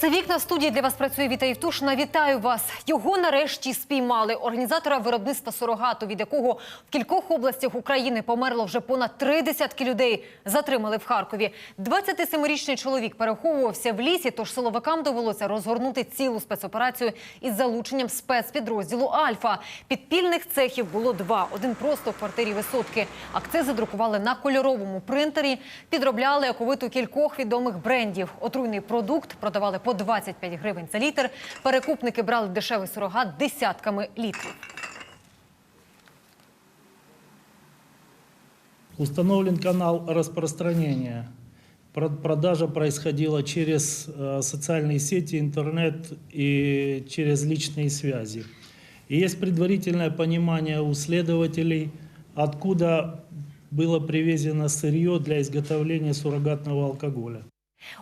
Це вікна студії для вас працює Віта Євтушина. Вітаю вас. Його нарешті спіймали. Організатора виробництва сурогату, від якого в кількох областях України померло вже понад три десятки людей. Затримали в Харкові. 27-річний чоловік переховувався в лісі, тож силовикам довелося розгорнути цілу спецоперацію із залученням спецпідрозділу Альфа. Підпільних цехів було два. Один просто в квартирі висотки. Акцизи друкували на кольоровому принтері, підробляли оковиту кількох відомих брендів. Отруйний продукт продавали по 25 гривень за літр. Перекупники брали дешевий сурогат десятками літрів. Установлен канал распространения. Про- Продажа происходила через э, социальные сети, интернет и через личные связи. И есть предварительное понимание у следователей, откуда было привезено сырье для изготовления суррогатного алкоголя.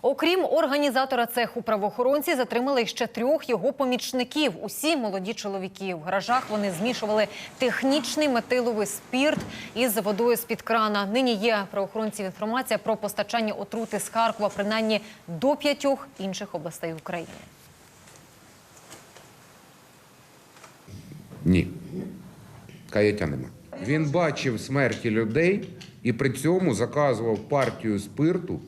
Окрім організатора цеху, правоохоронці затримали ще трьох його помічників. Усі молоді чоловіки. В гаражах вони змішували технічний метиловий спірт із водою з-під крана. Нині є правоохоронців інформація про постачання отрути з Харкова, принаймні до п'ятьох інших областей України. Ні. Каяття нема. Він бачив смерті людей і при цьому заказував партію спирту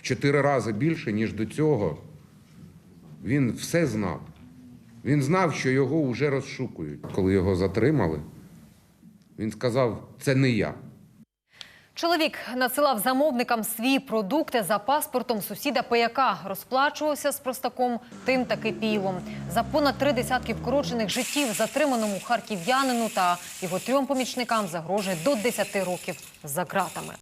в чотири рази більше, ніж до цього. Він все знав. Він знав, що його вже розшукують. Коли його затримали, він сказав: це не я. Чоловік надсилав замовникам свої продукти за паспортом сусіда пияка. Розплачувався з простаком тим таки пілом. За понад три десятки вкорочених життів затриманому харків'янину та його трьом помічникам загрожує до 10 років за ґратами.